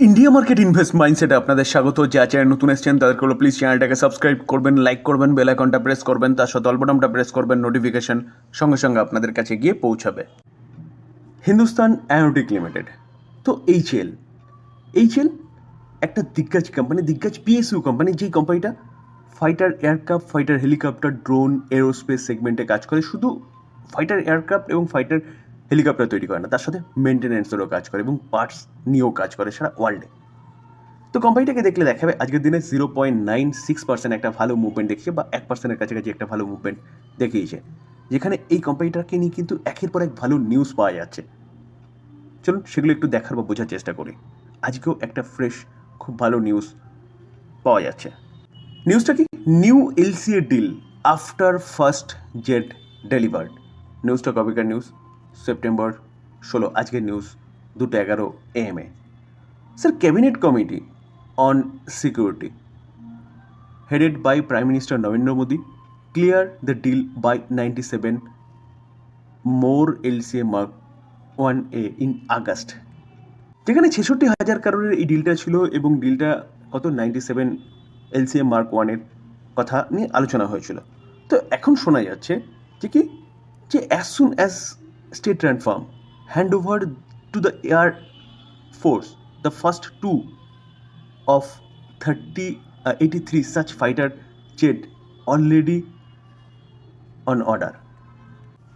India market invest মাইন্ডসেটে আপনাদের স্বাগত। যা চ্যানেল নতুন এসেছেন, তাদেরকে হলো প্লিজ চ্যানেলটাকে সাবস্ক্রাইব করবেন লাইক করবেন বেল আইকনটা প্রেস করবেন, তার সাথে অল্পটামটা প্রেস করবেন নোটিফিকেশন সঙ্গে সঙ্গে আপনাদের কাছে গিয়ে পৌঁছাবে। হিন্দুস্তান অ্যারোটিক লিমিটেড তো এইচএল এইচএল একটা দিগ্গজ কোম্পানি দিগ্গজ পিএসইউ কোম্পানি যেই কোম্পানিটা fighter aircraft fighter helicopter drone aerospace সেগমেন্টে কাজ করে। শুধু ফাইটার এয়ারক্রাফট এবং ফাইটার হেলিকপ্টার তৈরি করে না, তার সাথে মেনটেন্যান্সেরও কাজ করে এবং পার্টস নিয়েও কাজ করে সারা ওয়ার্ল্ডে তো কোম্পানিটাকে দেখলে দেখাবে, আজকের দিনে zero point nine six percent একটা ভালো মুভমেন্ট দেখিয়েছে বা এক পার্সেন্টের কাছাকাছি একটা ভালো মুভমেন্ট দেখিয়েছে। যেখানে এই কোম্পানিটাকে নিয়ে কিন্তু একের পর এক ভালো নিউজ পাওয়া যাচ্ছে। চলুন সেগুলো একটু দেখার বা বোঝার চেষ্টা করি। আজকেও একটা ফ্রেশ খুব ভালো নিউজ পাওয়া যাচ্ছে। নিউজটা কি? New LCA deal after first jet delivered নিউজটা কবেকার নিউজ সেপ্টেম্বর ষোলো, আজকের নিউজ দুটো এগারো M A. Sir cabinet committee on security headed by prime minister Narendra Modi clear the deal by ninety seven more LCA mark one A in August যেখানে ছেষট্টি হাজার কারোরের এই ডিলটা ছিল এবং ডিলটা কত? নাইনটি সেভেন এলসিএম মার্ক ওয়ানের কথা নিয়ে আলোচনা হয়েছিল। তো এখন শোনা যাচ্ছে যে কি? যে as soon as state and firm hand over to the air force the first two of thirty eighty three such fighter jet already on order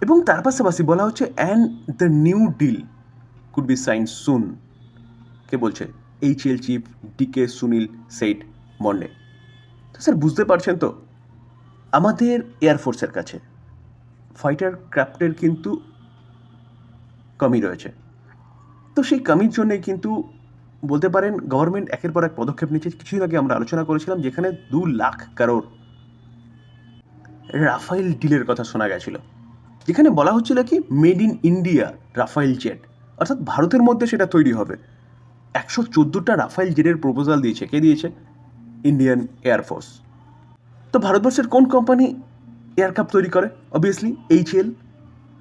এবং তার পাশাপাশি বলা হচ্ছে and the new deal could be sign soon কে বলছে H L chief DK Sunil said Monday তো sir, বুঝতে পারছেন তো? আমাদের এয়ারফোর্সের কাছে ফাইটার ক্রাফটের কিন্তু কমি রয়েছে। তো সেই কমির জন্যে কিন্তু বলতে পারেন গভর্নমেন্ট একের পর এক পদক্ষেপ নিচ্ছে। কিছুদিন আগে আমরা আলোচনা করেছিলাম যেখানে দু লাখ কারোর রাফাইল ডিলের কথা শোনা গেছিল। যেখানে বলা হচ্ছিল কি made in India Rafale jet অর্থাৎ ভারতের মধ্যে সেটা তৈরি হবে। একশো চোদ্দোটা রাফাইল জেটের প্রপোজাল দিয়েছে। কে দিয়েছে? ইন্ডিয়ান এয়ারফোর্স তো ভারতবর্ষের কোন কোম্পানি এয়ারক্রাফট তৈরি করে? অবভিয়াসলি এইচ এল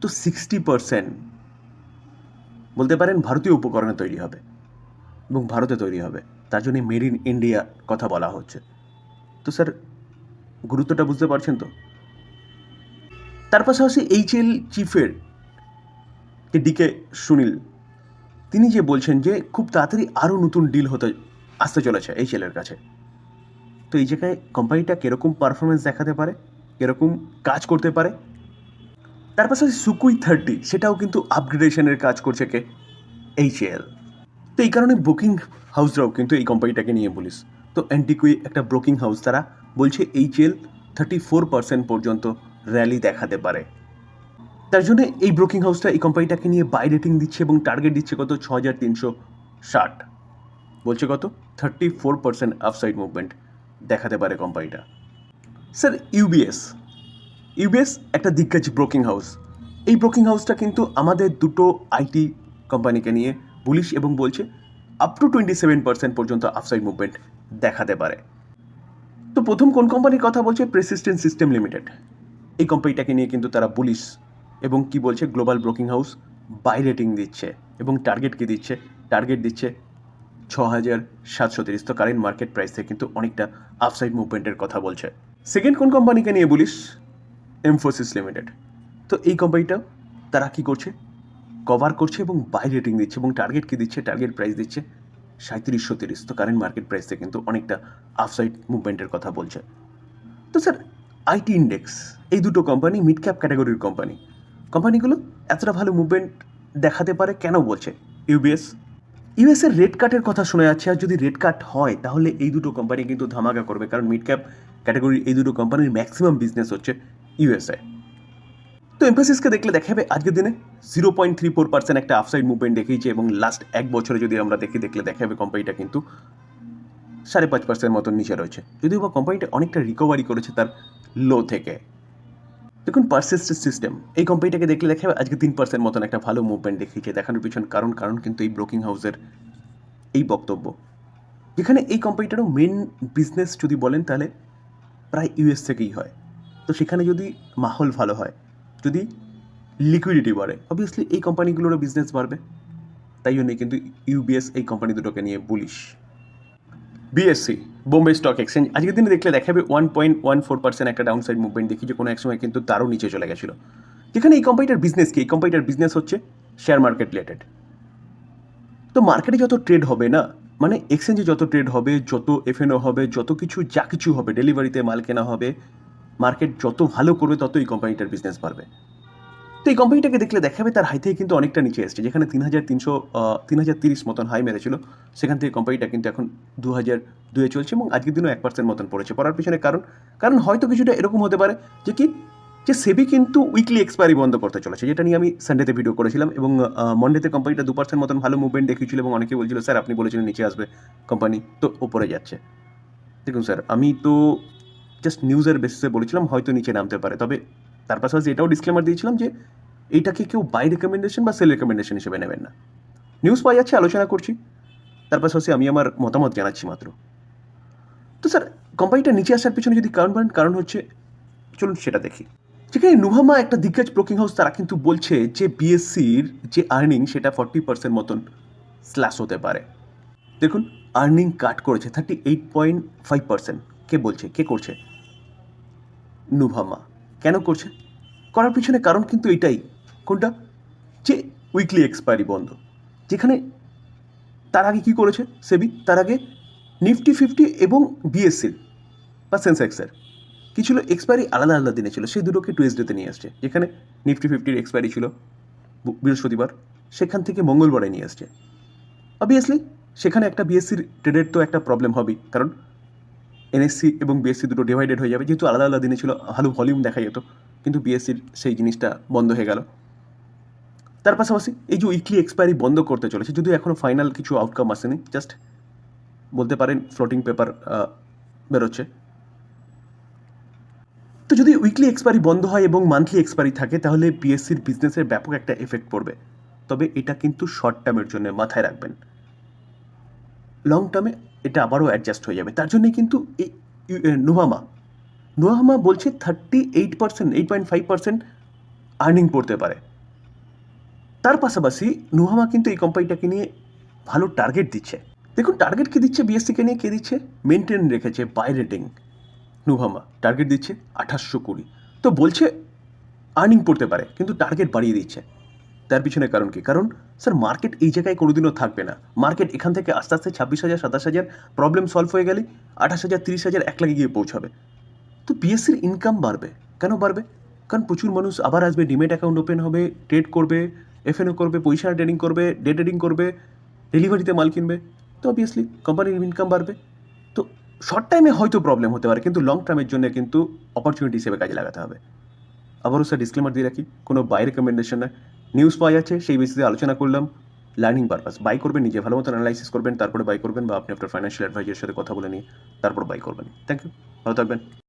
তো সিক্সটি পারসেন্ট বলতে পারেন ভারতীয় উপকরণে তৈরি হবে এবং ভারতে তৈরি হবে। তার জন্য মেড ইন ইন্ডিয়া কথা বলা হচ্ছে। তো স্যার, গুরুত্বটা বুঝতে পারছেন তো? তার পাশাপাশি এইচ এল চিফের ডিকে সুনীল, তিনি যে বলছেন যে খুব তাড়াতাড়ি আরও নতুন ডিল হতে, আসতে চলেছে এই ছেলের কাছে। তো এই জায়গায় কোম্পানিটা কীরকম পারফরমেন্স দেখাতে পারে, কীরকম কাজ করতে পারে তার পাশাপাশি সুকুই থার্টি সেটাও কিন্তু আপগ্রেডেশনের কাজ করছে কে? এইচ এল তো এই কারণে বুকিং হাউসরাও কিন্তু এই কোম্পানিটাকে নিয়ে বলিস তো অ্যান্টিকুই একটা ব্রোকিং হাউস তারা বলছে H L thirty four percent পর্যন্ত র্যালি দেখাতে পারে। তার জন্য এই ব্রোকিং হাউসটা এই কোম্পানিটাকে নিয়ে বাই রেটিং দিচ্ছে এবং টার্গেট দিচ্ছে কত? ছ হাজার তিনশো ষাট। বলছে কত? Thirty four percent upside movement দেখাতে পারে কোম্পানিটা স্যার ইউবিএস ইউবিএস একটা দিগ্গজ ব্রোকিং হাউস। এই ব্রোকিং হাউসটা কিন্তু আমাদের দুটো আইটি কোম্পানিকে নিয়ে পুলিশ এবং বলছে up to twenty seven percent পর্যন্ত আপসাইড মুভমেন্ট দেখাতে পারে। তো প্রথম কোন কোম্পানির কথা বলছে? প্রেসিস্টেন্ট সিস্টেম লিমিটেড এই কোম্পানিটাকে নিয়ে কিন্তু তারা পুলিশ এবং কি বলছে? Global broking house buy rating দিচ্ছে এবং টার্গেট কি দিচ্ছে? টার্গেট দিচ্ছে ছ হাজার সাতশো তিরিশ। তো কারেন্ট মার্কেট প্রাইস থেকে কিন্তু অনেকটা আপসাইড মুভমেন্টের কথা বলছে। সেকেন্ড কোন কোম্পানিকে নিয়ে বলিস এমফোসিস লিমিটেড তো এই কোম্পানিটা তারা কি করছে? কভার করছে এবং বাই রেটিং দিচ্ছে এবং টার্গেট কি দিচ্ছে? টার্গেট প্রাইস দিচ্ছে সাঁত্রিশশো তিরিশ। তো কারেন্ট মার্কেট প্রাইস কিন্তু অনেকটা আপসাইড মুভমেন্টের কথা বলছে। তো স্যার আইটি ইন্ডেক্স এই দুটো কোম্পানি মিড ক্যাপ ক্যাটাগরির কোম্পানি কোম্পানিগুলো এতটা ভালো মুভমেন্ট দেখাতে পারে কেন বলছে? ইউবিএস ইউএসের রেড কার্টের কথা শোনা যাচ্ছে। আর যদি রেড কার্ট হয়, তাহলে এই দুটো কোম্পানি কিন্তু ধামাকা করবে। কারণ মিড ক্যাপ ক্যাটাগরির এই দুটো কোম্পানির ম্যাক্সিমাম বিজনেস হচ্ছে ইউএসএ। তো এমফোসিসকে দেখলে দেখাবে আজকের দিনে zero point three four percent একটা আপসাইড মুভমেন্ট দেখিয়েছে এবং লাস্ট এক বছরে যদি আমরা দেখি, দেখলে দেখাবে কোম্পানিটা কিন্তু সাড়ে পাঁচ পার্সেন্ট মতন নিচে রয়েছে। যদিও বা কোম্পানিটা অনেকটা রিকভারি করেছে তার লো থেকে। দেখুন পারসিস্টেন্ট সিস্টেম এই কোম্পানিটাকে দেখলে দেখাবে আজকে তিন পার্সেন্ট মতন একটা ভালো মুভমেন্ট দেখিয়েছে। দেখানোর পিছন কারণ কারণ কিন্তু এই ব্রোকিং হাউসের এই বক্তব্য। যেখানে এই কোম্পানিটারও মেন বিজনেস যদি বলেন তাহলে প্রায় ইউএস থেকেই হয়। তো সেখানে যদি মাহল ভালো হয়, যদি লিকুইডিটি বাড়ে অবভিয়াসলি এই কোম্পানিগুলোরও বিজনেস বাড়বে। তাই জন্যই কিন্তু ইউবিএস এই কোম্পানি দুটোকে নিয়ে bullish BSE Bombay stock exchange আজকের দিনে দেখলে দেখাবে one point one four percent একটা ডাউন সাইড মুভমেন্ট দেখি যে কোনো এক সময় কিন্তু তারও নিচে চলে গেছিল। যেখানে এই কোম্পানিটার বিজনেস কি? এই কোম্পানিটার বিজনেস হচ্ছে শেয়ার মার্কেট রিলেটেড তো মার্কেটে যত ট্রেড হবে না মানে এক্সচেঞ্জে যত ট্রেড হবে, যত এফএনও হবে, যত কিছু, যা কিছু হবে ডেলিভারিতে মাল কেনা হবে মার্কেট যত ভালো করবে, তত এই কোম্পানিটার বিজনেস বাড়বে। তো এই কোম্পানিটাকে দেখলে দেখাবে তার হাই থেকে কিন্তু অনেকটা নিচে এসছে, যেখানে তিন হাজার তিনশো তিন হাজার তিরিশ মতন হাই মেরেছিল। সেখান থেকে কোম্পানিটা কিন্তু এখন দু হাজার দুয়ে চলছে এবং আজকের দিনও এক পার্সেন্ট মতন পড়েছে। পড়ার পিছনে কারণ কারণ হয়তো কিছুটা এরকম হতে পারে যে কি, যে সেবি কিন্তু উইকলি এক্সপায়ারি বন্ধ করতে চলেছে, যেটা নিয়ে আমি সানডেতে ভিডিও করেছিলাম এবং মন্ডেতে কোম্পানিটা দু পার্সেন্ট মতন ভালো মুভমেন্ট দেখিয়েছিল এবং অনেকে বলছিল, স্যার, আপনি বলেছিলেন নিচে আসবে কোম্পানি তো ওপরে যাচ্ছে। দেখুন, স্যার, আমি তো জাস্ট নিউজের বেসিসে বলেছিলাম, হয়তো নিচে নামতে পারে। তবে তার পাশাপাশি এটাও ডিসক্লেমার দিয়েছিলাম যে এইটাকে কেউ বাই রেকমেন্ডেশন বা সেল রেকমেন্ডেশন হিসেবে নেবেন না। নিউজ পাওয়া যাচ্ছে, আলোচনা করছি। তার পাশাপাশি আমি আমার মতামত জানাচ্ছি মাত্র। তো স্যার কোম্পানিটা নিচে আসার পিছনে যদি কারণ বলেন, কারণ হচ্ছে, চলুন সেটা দেখি। যেখানে নুভামা একটা দিগ্গজ ব্রোকিং হাউস তারা কিন্তু বলছে যে বিএসসির যে আর্নিং সেটা ফর্টি পার্সেন্ট মতন স্ল্যাশ হতে পারে। দেখুন আর্নিং কাট করেছে thirty eight point five percent কে বলছে? কে করছে? নুভামা। কেন করছে করার পিছনে কারণ কিন্তু এটাই। কোনটা? যে উইকলি এক্সপায়ারি বন্ধ। যেখানে তার আগে কি করেছে সেবি? তার আগে নিফটি ফিফটি এবং বিএসসির বা সেন্সেক্সের কি ছিল? এক্সপায়ারি আলাদা আলাদা দিনে ছিল। সেই দুটোকে টুয়েসডেতে নিয়ে আসছে। যেখানে নিফটি ফিফটির এক্সপায়ারি ছিল বৃহস্পতিবার। সেখান থেকে মঙ্গলবারে নিয়ে আসছে। অবভিয়াসলি সেখানে একটা বিএসসির ট্রেডের তো একটা প্রবলেম হবেই। কারণ এনএসসি এবং বিএসসি দুটো ডিভাইডেড হয়ে যাবে। যেহেতু আলাদা আলাদা দিনে ছিল ভালো ভলিউম দেখা যেত, কিন্তু বিএসসির সেই জিনিসটা বন্ধ হয়ে গেল। তার পাশাপাশি এই যে উইকলি এক্সপায়ারি বন্ধ করতে চলেছে, যদিও এখনও ফাইনাল কিছু আউটকাম আসেনি জাস্ট বলতে পারেন ফ্লোটিং পেপার বেরোচ্ছে। তো যদি উইকলি এক্সপায়ারি বন্ধ হয় এবং মান্থলি এক্সপায়ারি থাকে, তাহলে বিএসসির বিজনেসের ব্যাপক একটা এফেক্ট পড়বে। তবে এটা কিন্তু শর্ট টার্মের জন্য মাথায় রাখবেন। লং টার্মে এটা আবারও অ্যাডজাস্ট হয়ে যাবে। তার জন্যই কিন্তু এই নোভামা নোভামা বলছে thirty eight percent eight point five percent earning পড়তে পারে। তার পাশাপাশি নোভামা কিন্তু এই কোম্পানিটাকে নিয়ে ভালো টার্গেট দিচ্ছে। দেখুন টার্গেট কে দিচ্ছে বিএসসিকে নিয়ে? কে দিচ্ছে? মেনটেন রেখেছে বাই রেটিং নোভামা টার্গেট দিচ্ছে আঠাশশো কুড়ি। তো বলছে আর্নিং পড়তে পারে, কিন্তু টার্গেট বাড়িয়ে দিচ্ছে। তার পিছনে কারণ কি? কারণ, স্যার মার্কেট এই জায়গায় কোনোদিনও থাকবে না। মার্কেট এখান থেকে আস্তে আস্তে ছাব্বিশ হাজার, সাতাশ হাজার প্রবলেম সলভ হয়ে গেলে আঠাশ হাজার, তিরিশ হাজার এক লাখে গিয়ে পৌঁছাবে। তো পিএসসির ইনকাম বাড়বে। কেন বাড়বে? কারণ প্রচুর মানুষ আবার আসবে ডিমেট অ্যাকাউন্ট ওপেন হবে ট্রেড করবে এফএনও করবে, পয়সা ট্রেডিং করবে ডে ট্রেডিং করবে ডেলিভারিতে মাল কিনবে। তো অবভিয়াসলি কোম্পানির ইনকাম বাড়বে। তো শর্ট টাইমে হয়তো প্রবলেম হতে পারে, কিন্তু লং টার্মের জন্য কিন্তু অপরচুনিটি হিসেবে কাজে লাগাতে হবে। আবারও স্যার ডিসক্লেমার দিয়ে রাখি, কোনো বাই রেকমেন্ডেশন না। নিউজ পাওয়া যাচ্ছে, সেই বেসিসে আলোচনা করলাম লার্নিং পারপাস বাই করবেন, নিজে ভালো মতো অ্যানালাইসিস করবেন, তারপরে বাই করবেন বা আপনি আপনার ফাইন্যান্সিয়াল অ্যাডভাইজারের সাথে কথা বলে নিয়ে তারপর বাই করবেন। থ্যাংক ইউ ভালো থাকবেন।